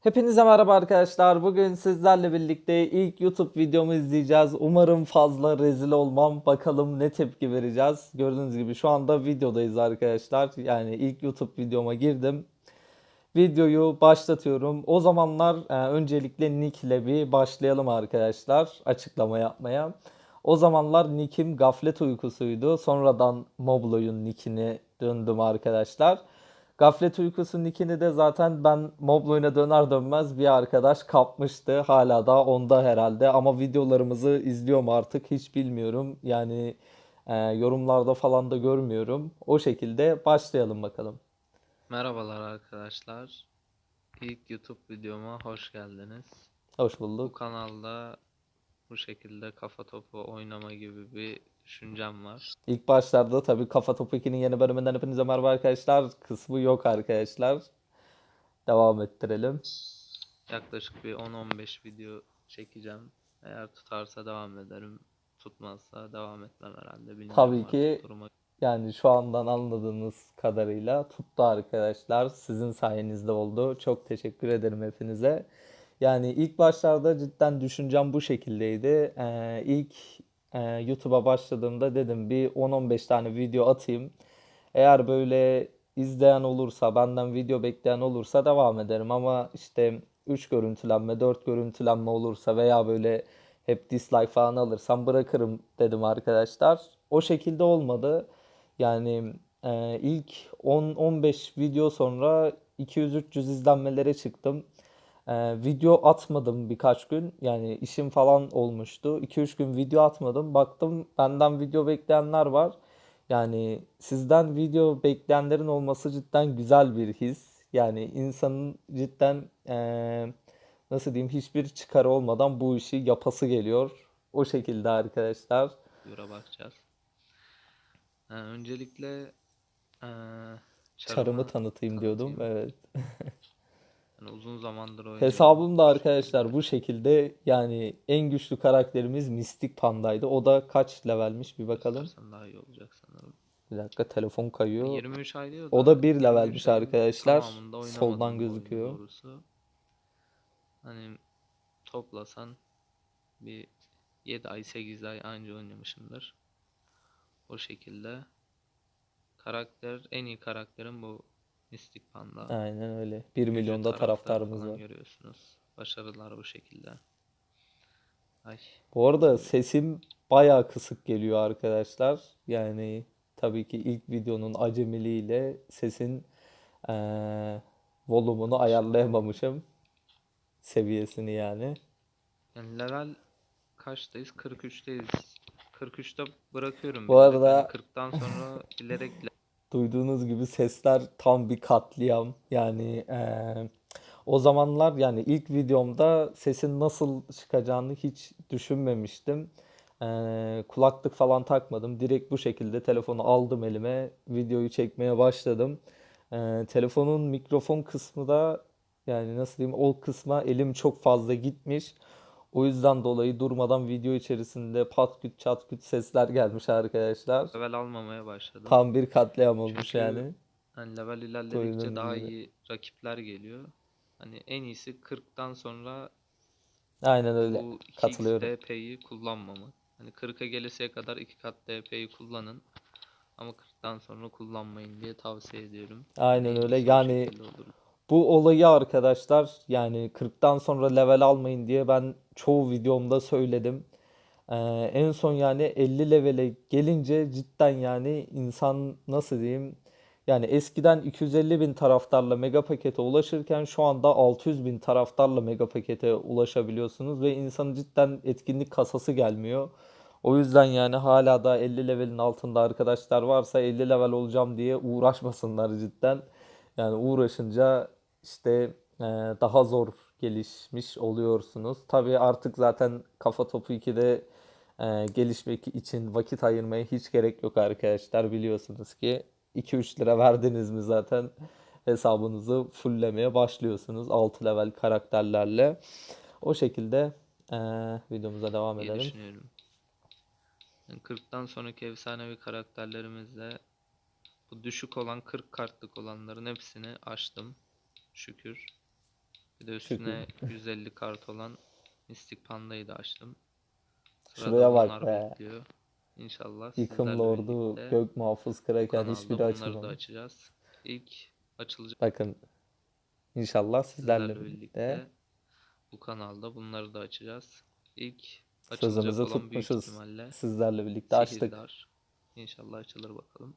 Hepinize merhaba arkadaşlar. Bugün sizlerle birlikte ilk YouTube videomu izleyeceğiz. Umarım fazla rezil olmam. Bakalım ne tepki vereceğiz. Gördüğünüz gibi şu anda videodayız arkadaşlar. Yani ilk YouTube videoma girdim. Videoyu başlatıyorum. O zamanlar e, öncelikle Nick ile bir başlayalım arkadaşlar açıklama yapmaya. O zamanlar Nick'im Gaflet Uykusuydu. Sonradan Moblo'yun Nick'ini döndüm arkadaşlar. Gaflet Uykusu Nick'ini de zaten ben Moblo'yuna döner dönmez bir arkadaş kapmıştı. Hala da onda herhalde ama videolarımızı izliyor mu artık hiç bilmiyorum. Yani e, yorumlarda falan da görmüyorum. O şekilde başlayalım bakalım. Merhabalar arkadaşlar. İlk YouTube videoma hoş geldiniz. Hoş Bu bulduk. kanalda bu şekilde kafa topu oynama gibi bir düşüncem var. İlk başlarda tabii Kafa Topu 2'nin yeni bölümünden hepinize merhaba arkadaşlar. Kısmı yok arkadaşlar. Devam ettirelim. Yaklaşık bir 10-15 video çekeceğim. Eğer tutarsa devam ederim. Tutmazsa devam etmem herhalde. Bilmiyorum Tabii ki duruma. Yani şu andan anladığınız kadarıyla tuttu arkadaşlar. Sizin sayenizde oldu. Çok teşekkür ederim hepinize. Yani ilk başlarda cidden düşüncem bu şekildeydi. Ee, ilk e, YouTube'a başladığımda dedim bir 10-15 tane video atayım. Eğer böyle izleyen olursa, benden video bekleyen olursa devam ederim. Ama işte 3 görüntülenme, 4 görüntülenme olursa veya böyle hep dislike falan alırsam bırakırım dedim arkadaşlar. O şekilde olmadı. Yani e, ilk 10-15 video sonra 200-300 izlenmelere çıktım. E, video atmadım birkaç gün. Yani işim falan olmuştu. 2-3 gün video atmadım. Baktım benden video bekleyenler var. Yani sizden video bekleyenlerin olması cidden güzel bir his. Yani insanın cidden e, nasıl diyeyim hiçbir çıkarı olmadan bu işi yapası geliyor. O şekilde arkadaşlar. Dura bakacağız. Ha, öncelikle eee Çarımı çarımı tanıtayım diyordum. Evet. Yani uzun zamandır oynuyorum. Hesabım da arkadaşlar bu şekilde yani en güçlü karakterimiz Mistik Panda'ydı. O da kaç levelmiş bir bakalım. Göstersen daha iyi olacak sanırım. Bir dakika telefon kayıyor. 23 ay diyor O da da bir 23 levelmiş arkadaşlar. Soldan gözüküyor. doğrusu. Hani toplasan bir 7 ay 8 ay anca oynamışımdır. O şekilde. Karakter en iyi karakterim bu Mystic Panda. Aynen öyle. 1 Gücü, milyonda taraftarı taraftarımız var. görüyorsunuz. Başarılar bu şekilde. Ay Bu arada sesim bayağı kısık geliyor arkadaşlar. Yani tabii ki ilk videonun acemiliğiyle sesin eee volumunu ayarlayamamışım. Seviyesini yani. yani level kaçtayız? 43'teyiz. 43'te bırakıyorum Bu arada- Hani 40'tan sonra bilerek Duyduğunuz gibi sesler tam bir katliam. Yani eee, o zamanlar yani ilk videomda sesin nasıl çıkacağını hiç düşünmemiştim. Eee, kulaklık falan takmadım. Direkt bu şekilde telefonu aldım elime. Videoyu çekmeye başladım. Eee, telefonun mikrofon kısmı da yani nasıl diyeyim o kısma elim çok fazla gitmiş. O yüzden dolayı durmadan video içerisinde pat küt çat küt sesler gelmiş arkadaşlar. level almamaya başladım. Tam bir katliam olmuş Çünkü yani. Hani level ilerledikçe daha gibi. iyi rakipler geliyor. Hani en iyisi 40'tan sonra Aynen öyle. bu 2x Katılıyorum. DP'yi kullanmamak. Hani 40'a gelesiye kadar 2 kat DP'yi kullanın. Ama 40'tan sonra kullanmayın diye tavsiye ediyorum. Aynen En öyle. Yani bu olayı arkadaşlar yani 40'tan sonra level almayın diye ben çoğu videomda söyledim. Ee, en son yani 50 levele gelince cidden yani insan nasıl diyeyim yani eskiden 250 bin taraftarla mega pakete ulaşırken şu anda 600 bin taraftarla mega pakete ulaşabiliyorsunuz ve insanın cidden etkinlik kasası gelmiyor. O yüzden yani hala da 50 levelin altında arkadaşlar varsa 50 level olacağım diye uğraşmasınlar cidden. Yani uğraşınca işte e, daha zor gelişmiş oluyorsunuz. Tabii artık zaten Kafa Topu 2'de e, gelişmek için vakit ayırmaya hiç gerek yok arkadaşlar. Biliyorsunuz ki 2-3 lira verdiniz mi zaten hesabınızı fulllemeye başlıyorsunuz 6 level karakterlerle. O şekilde e, videomuza devam diye edelim. düşünüyorum. Yani 40'tan sonraki efsanevi karakterlerimizle bu düşük olan 40 kartlık olanların hepsini açtım. Şükür. Bir de üstüne 150 kart olan Mystic Panda'yı da açtım. Sırada Şuraya bak be. bekliyor. İnşallah Yıkım Lord'u, Gök Muhafız Kraken hiçbiri bunları da açılmadı. açacağız. İlk açılacak Bakın inşallah sizlerle sizlerle birlikte birlikte bu kanalda bunları da açacağız. İlk sözümüzü tutmuşuz. Sizlerle birlikte açtık. İnşallah açılır bakalım.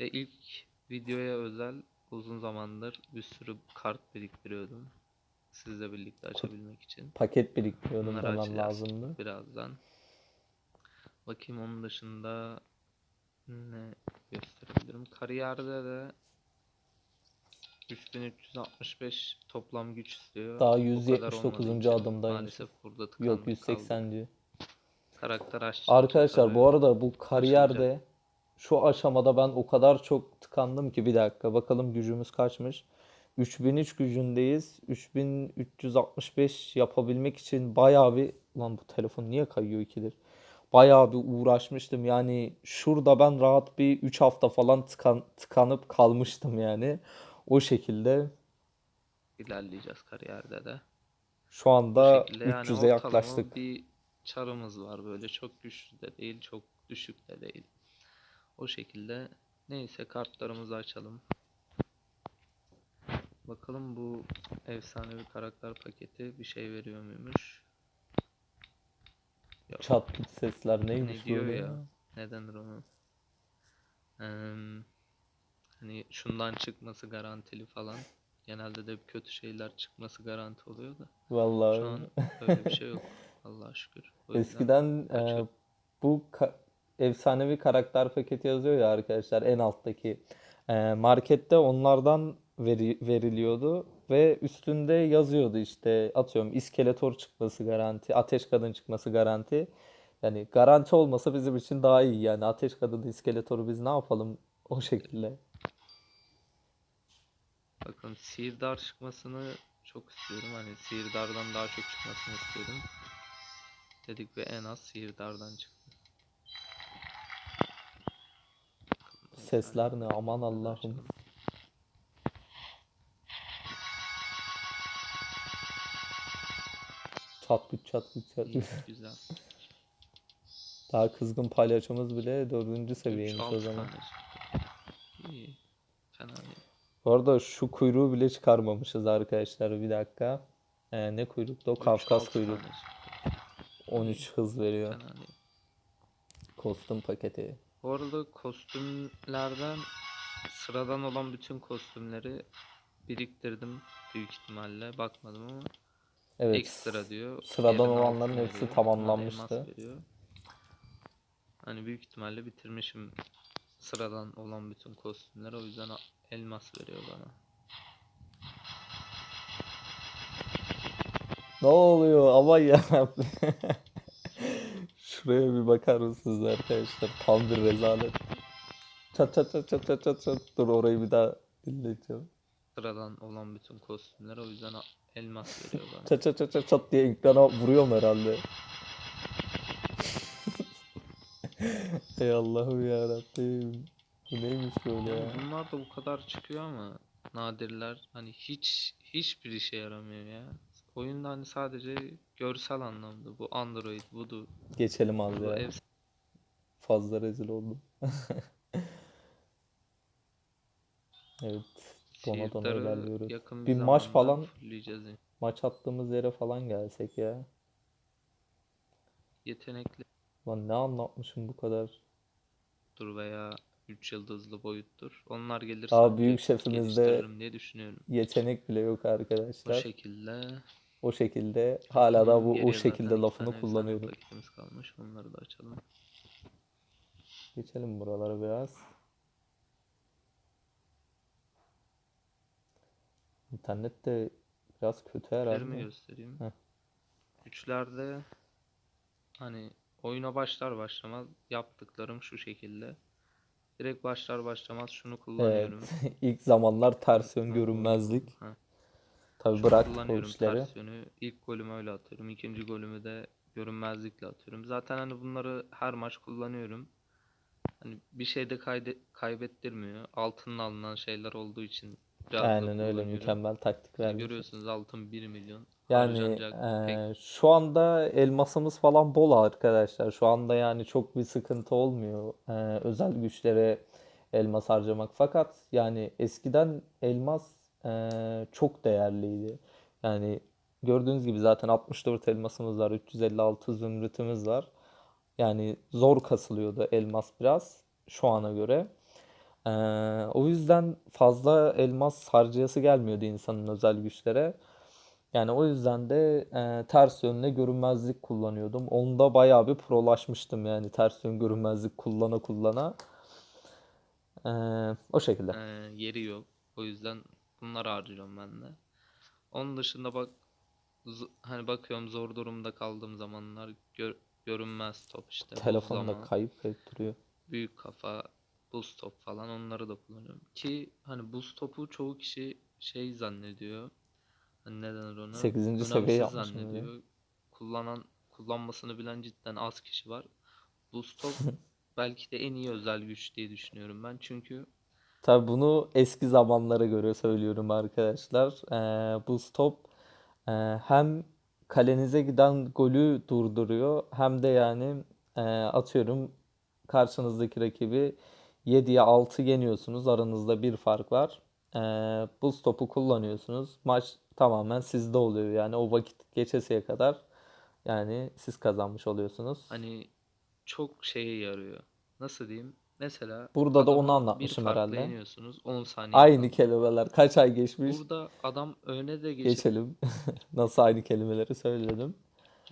Ve ilk videoya özel uzun zamandır bir sürü kart biriktiriyordum. Sizle birlikte açabilmek için. Paket biriktiriyordum Bunları demem lazımdı. birazdan. Bakayım onun dışında ne gösterebilirim. Kariyerde de 3365 toplam güç istiyor. Daha O kadar 179. olmadığı için adımdaymış. Maalesef burada Yok kaldık. 180. Karakter açtık. Arkadaşlar bu arada bu kariyerde şu aşamada ben o kadar çok tıkandım ki bir dakika bakalım gücümüz kaçmış. 3003 gücündeyiz. 3365 yapabilmek için bayağı bir lan bu telefon niye kayıyor ikidir? Bayağı bir uğraşmıştım. Yani şurada ben rahat bir 3 hafta falan tıkan, tıkanıp kalmıştım yani. O şekilde ilerleyeceğiz kariyerde de. şu anda şekilde yani 300'e ortalama yaklaştık. bir çarımız var böyle çok güçlü de değil çok düşük de değil. O şekilde neyse kartlarımızı açalım. Bakalım bu efsanevi karakter paketi bir şey veriyor muymuş? Yok. Çat put sesler neymiş Ne diyor ya? ya? Ne denir onu? Eee, hani şundan çıkması garantili falan. Genelde de kötü şeyler çıkması garanti oluyor da. Vallahi Şu an öyle bir şey yok. Allah'a şükür. O Eskiden e, bu ka- efsanevi karakter paketi yazıyor ya arkadaşlar en alttaki. E, markette onlardan veri- veriliyordu ve üstünde yazıyordu işte atıyorum iskeletor çıkması garanti, ateş kadın çıkması garanti. Yani garanti olmasa bizim için daha iyi yani ateş kadını iskeletoru biz ne yapalım o şekilde. Bakın sihirdar çıkmasını çok istiyorum. Hani sihirdardan daha çok çıkmasını istiyorum. Dedik ve en az sihirdardan çıktı. Sesler ne aman Allah'ım. Açalım. Çat güç çat güç çat İyi, güç. güzel. Daha kızgın palyaçomuz bile dördüncü 3 seviyeymiş o 6 zaman. İyi. Fena değil. Bu arada şu kuyruğu bile çıkarmamışız arkadaşlar. Bir dakika. Ee, ne kuyruktu o? Kafkas çıktı. 13 hız veriyor. Fena değil. Kostüm paketi. Bu arada kostümlerden sıradan olan bütün kostümleri biriktirdim büyük ihtimalle. Bakmadım ama Evet. ekstra diyor. Sıradan Diğerinin olanların hepsi veriyor. tamamlanmıştı. Bunlar elmas veriyor. Hani büyük ihtimalle bitirmişim sıradan olan bütün kostümleri. O yüzden elmas veriyor bana. Ne oluyor? Aman ya. Şuraya bir bakar mısınız arkadaşlar? Tam bir rezalet. Çat çat çat çat çat çat çat. Dur orayı bir daha dinleyeceğim. Sıradan olan bütün kostümleri. O yüzden elmas veriyor bana. Çat çat çat çat çat diye ekrana vuruyorum herhalde. Ey Allah'ım ya Rabbim. Bu neymiş böyle ya? Bunlar da bu kadar çıkıyor ama nadirler hani hiç hiçbir işe yaramıyor ya. Oyunda hani sadece görsel anlamda bu Android, Voodoo, Geçelim az bu ya. ev Fazla rezil oldum. Evet. Dona dona sihirdarı ilerliyoruz. yakın Bir bir maç falan yani. maç attığımız yere falan gelsek ya. Yetenekli Lan ne anlatmışım bu kadar. tur veya 3 yıldızlı boyuttur. Onlar gelirse ancak büyük şefimizde diye düşünüyorum. yetenek bile yok arkadaşlar. şekilde O şekilde hala da bu o şekilde lafını kullanıyorum. kalmış. Onları da açalım. Geçelim buralara biraz. İnternet de biraz kötü herhalde. göstereyim. Heh. Güçlerde hani oyuna başlar başlamaz yaptıklarım şu şekilde. Direkt başlar başlamaz şunu Evet. kullanıyorum. İlk zamanlar ters yön görünmezlik. ha. Tabii Şunu bırak o kullanıyorum işleri. ters yönü. İlk golümü öyle atıyorum. ikinci golümü de görünmezlikle atıyorum. Zaten hani bunları her maç kullanıyorum. Hani bir şey de kayde- kaybettirmiyor. Altından alınan şeyler olduğu için Aynen öyle kullanıyorum. mükemmel taktik vermiş. görüyorsunuz altın 1 milyon. Yani eee, şu anda elmasımız falan bol arkadaşlar. Şu anda yani çok bir sıkıntı olmuyor eee, özel güçlere elmas harcamak. Fakat yani eskiden elmas eee, çok değerliydi. Yani gördüğünüz gibi zaten 64 elmasımız var, 356 zümrütümüz var. Yani zor kasılıyordu elmas biraz şu ana göre. Eee, o yüzden fazla elmas harcayası gelmiyordu insanın özel güçlere. Yani o yüzden de e, ters yönle görünmezlik kullanıyordum. Onda bayağı bir prolaşmıştım yani ters yön görünmezlik kullana kullana. E, o şekilde. Ee, yeri yok. O yüzden bunları harcıyorum ben de. Onun dışında bak hani bakıyorum zor durumda kaldığım zamanlar gör- görünmez top işte Telefonda kayıp duruyor. büyük kafa, buz top falan onları da kullanıyorum. Ki hani buz topu çoğu kişi şey zannediyor. Hani ne denir ona? 8. seviye yapmışım diyor. zannediyor. Kullanan kullanmasını bilen cidden az kişi var. Buz top belki de en iyi özel güç diye düşünüyorum ben. Çünkü Tabii bunu eski zamanlara göre söylüyorum arkadaşlar. E, bu stop e, hem kalenize giden golü durduruyor hem de yani e, atıyorum karşınızdaki rakibi 7'ye 6 yeniyorsunuz. Aranızda bir fark var. E, buz topu kullanıyorsunuz. Maç tamamen sizde oluyor. Yani o vakit geçesiye kadar yani siz kazanmış oluyorsunuz. hani çok şeye yarıyor. Nasıl diyeyim? Mesela Burada da onu bir anlatmışım farkla herhalde. yeniyorsunuz 10 saniye Aynı kaldı. kelimeler kaç ay geçmiş? Burada adam öne de geçip Geçelim. Nasıl aynı kelimeleri söyledim.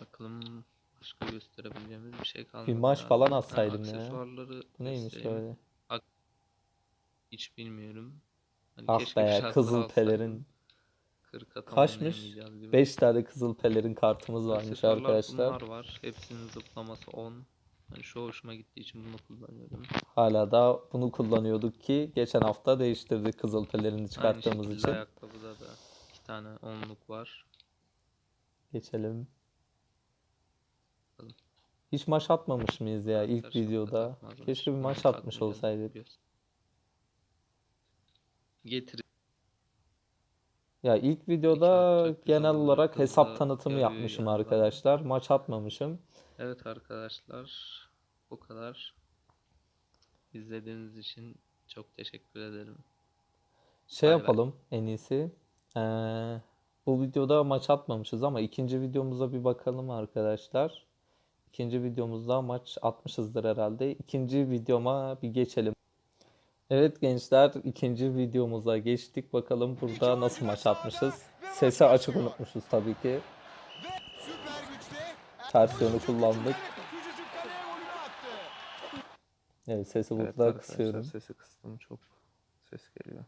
bakalım başka gösterebileceğimiz bir şey kalmadı Bir maç falan atsaydım ya. aksesuarları Bu neymiş böyle? Hiç bilmiyorum. Hani Ah be kızıl pelerin. 40'a Kaçmış? tamamlayamayacağız gibi. 5 tane kızıl pelerin kartımız varmış arkadaşlar. bunlar var. Hepsinin zıplaması 10. Hani şu hoşuma gittiği için bunu kullanıyorum. Hala da bunu kullanıyorduk ki geçen hafta değiştirdik kızıl pelerini Aynı çıkarttığımız şekilde için. ayakkabıda da iki tane onluk var. Geçelim. Bakalım. Hiç maç atmamış mıyız ya ilk videoda? Keşke bir maç atmış olsaydık. biliyorsun. Getir. Ya ilk videoda genel olarak hesap tanıtımı yapmışım yani arkadaşlar. Maç atmamışım. Evet arkadaşlar bu kadar. İzlediğiniz için çok teşekkür ederim. Şey Bay bay. yapalım en iyisi. Ee, bu videoda maç atmamışız ama ikinci videomuza bir bakalım arkadaşlar. İkinci videomuzda maç atmışızdır herhalde. İkinci videoma bir geçelim. Evet gençler ikinci videomuza geçtik. Bakalım burada nasıl maç atmışız. Sesi açık unutmuşuz tabii ki. Ters yönü kullandık. Evet sesi Evet burada kısıyorum. sesi kıstım çok ses geliyor.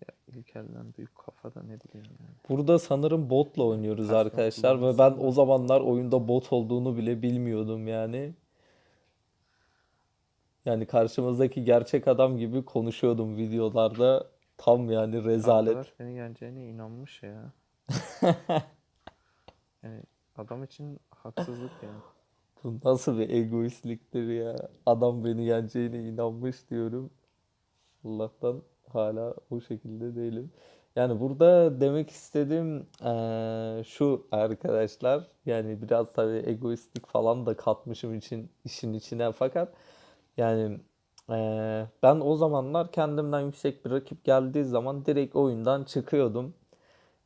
Ya ilk elden büyük kafada ne bileyim yani. Burada sanırım botla oynuyoruz Ters arkadaşlar ve ben o zamanlar oyunda bot olduğunu bile bilmiyordum yani. Yani karşımızdaki gerçek adam gibi konuşuyordum videolarda. Tam yani rezalet. Arkadaş beni yeneceğine inanmış ya. Yani adam için haksızlık yani. Bu nasıl bir egoistliktir ya. Adam beni yeneceğine inanmış diyorum. Allah'tan hala o şekilde değilim. Yani burada demek istediğim eee, şu arkadaşlar. Yani biraz tabii egoistlik falan da katmışım için işin içine fakat yani eee, ben o zamanlar kendimden yüksek bir rakip geldiği zaman direkt oyundan çıkıyordum.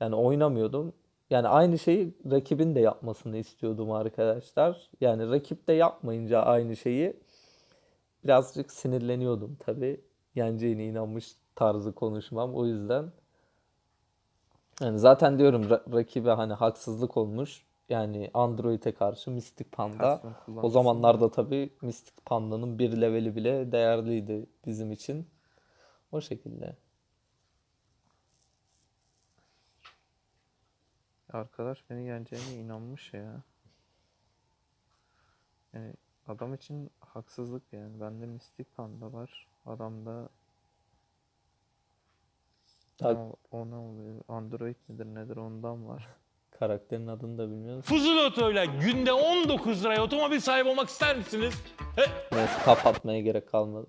Yani oynamıyordum. Yani aynı şeyi rakibin de yapmasını istiyordum arkadaşlar. Yani rakip de yapmayınca aynı şeyi birazcık sinirleniyordum tabii. Yeneceğine inanmış tarzı konuşmam. O yüzden yani zaten diyorum ra- rakibe hani haksızlık olmuş. Yani Android'e karşı Mystic Panda. O zamanlarda tabii Mystic Panda'nın bir leveli bile değerliydi bizim için. O şekilde. Arkadaş beni yeneceğine inanmış ya. Yani adam için haksızlık yani. Bende mistik panda var. Adamda Tak- o, o ne oluyor? Android midir nedir ondan var. Karakterin adını da bilmiyoruz. Fuzul Oto'yla günde 19 liraya otomobil sahibi olmak ister misiniz? He? Neyse kapatmaya gerek kalmadı.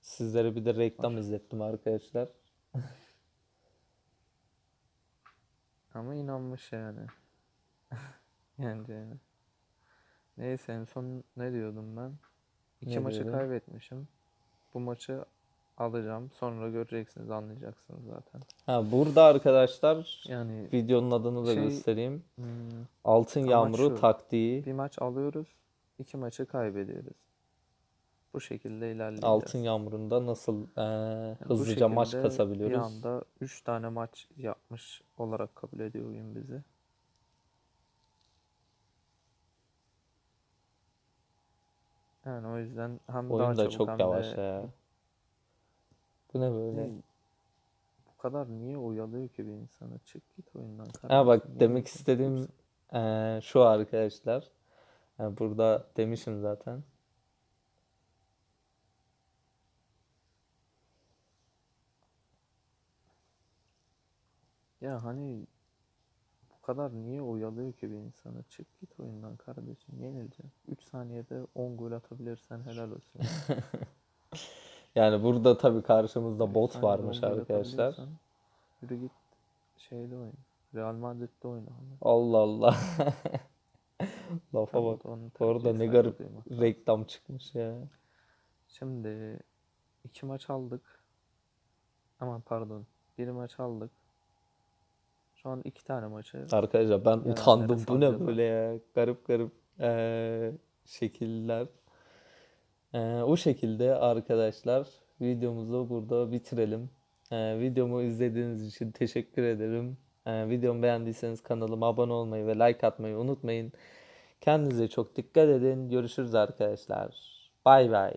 Sizlere bir de reklam izlettim arkadaşlar. Ama inanmış yani. Yani yani. Neyse en son ne diyordum ben? İki Ne maçı diyordun? kaybetmişim. Bu maçı alacağım. Sonra göreceksiniz, anlayacaksınız zaten. Ha burada arkadaşlar Yani videonun adını da Şey, göstereyim. hmm, Altın Yağmuru şu. taktiği. bir maç alıyoruz, iki maçı kaybediyoruz. Bu şekilde ilerleyeceğiz. Altın Yağmuru'nda nasıl eee, Yani hızlıca maç kasabiliyoruz. Bir anda 3 tane maç yapmış olarak kabul ediyor oyun bizi. Yani o yüzden hem daha Oyun da çabuk çok hem yavaş de ya. Bu ne böyle? Ne- bu kadar niye oyalıyor ki bir insanı? Çık git oyundan Ha bak Niye demek oynuyorsun? istediğim eee, şu arkadaşlar. Ha, burada demişim zaten. Ya hani bu kadar niye oyalıyor ki bir insanı? Çık git oyundan kardeşim. Yenileceksin. 3 saniyede 10 gol atabilirsen helal olsun. Yani burada tabii karşımızda bot saniyede varmış 10 gol arkadaşlar. atabiliyorsan Yürü git şeyde oyna. Real Madrid'de oyna. Allah Allah. Lafa bak. Orada ne saygı garip duymak lazım. reklam çıkmış ya. Şimdi iki maç aldık. Aman pardon. Bir maç aldık. Şu an iki tane maçı. Arkadaşlar ben utandım. Bu ne böyle ya? Garip garip eee, şekiller. Eee, o şekilde arkadaşlar videomuzu burada bitirelim. Eee, videomu izlediğiniz için teşekkür ederim. Eee, videomu beğendiyseniz kanalıma abone olmayı ve like atmayı unutmayın. Kendinize çok dikkat edin. Görüşürüz arkadaşlar. Bay bay.